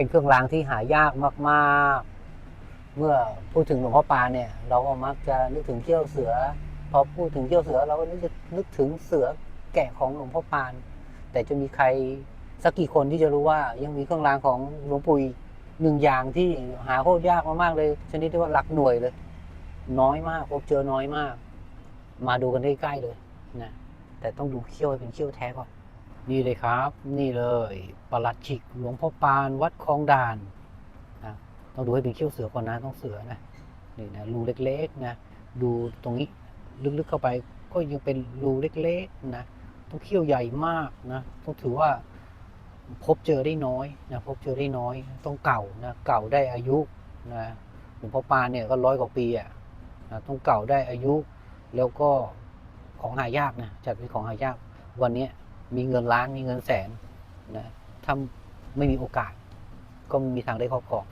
เป็นเครื่องรางที่หายากมากๆ เมื่อพูดถึงหลวงพ่อปานเนี่ย เราก็มักจะนึกถึงเขี้ยวเสือ พอพูดถึงเขี้ยวเสือเราก็นึกนึกถึงเสือแกะของหลวงพ่อปาน แต่จะมีใครสักกี่คนที่จะรู้ว่ายังมีเครื่องรางของหลวงปู่หนึ่งอย่างที่หาโคตรยากมากๆเลย ชนิดที่ว่าหลักหน่วยเลย น้อยมากพบเจอน้อยมาก มาดูกันใกล้ๆเลยนะแต่ต้องดูเขี้ยวเป็นเขี้ยวแท้ก่อน นี่เลยครับ นี่เลยปลัดฉิกหลวงพ่อปานวัดคลองด่านนะต้องดูให้เป็นเขี้ยวเสือก่อนนะต้องเสือนะนี่นะรูเล็กๆนะดูตรงนี้ลึกๆเข้าไปก็ยังเป็นรูเล็กๆนะต้องเขี้ยวใหญ่มากนะต้องถือว่าพบเจอได้น้อยนะพบเจอได้น้อย ต้องเก่านะเก่าได้อายุนะหลวงพ่อปานเนี่ยก็ร้อยกว่าปีอะนะต้องเก่าได้อายุ แล้วก็ของหายากนะจัดเป็นของหายากวันนี้ มีเงินล้านมีเงินแสนนะถ้าไม่มีโอกาส ก็ไม่มีทางได้ครอบครอง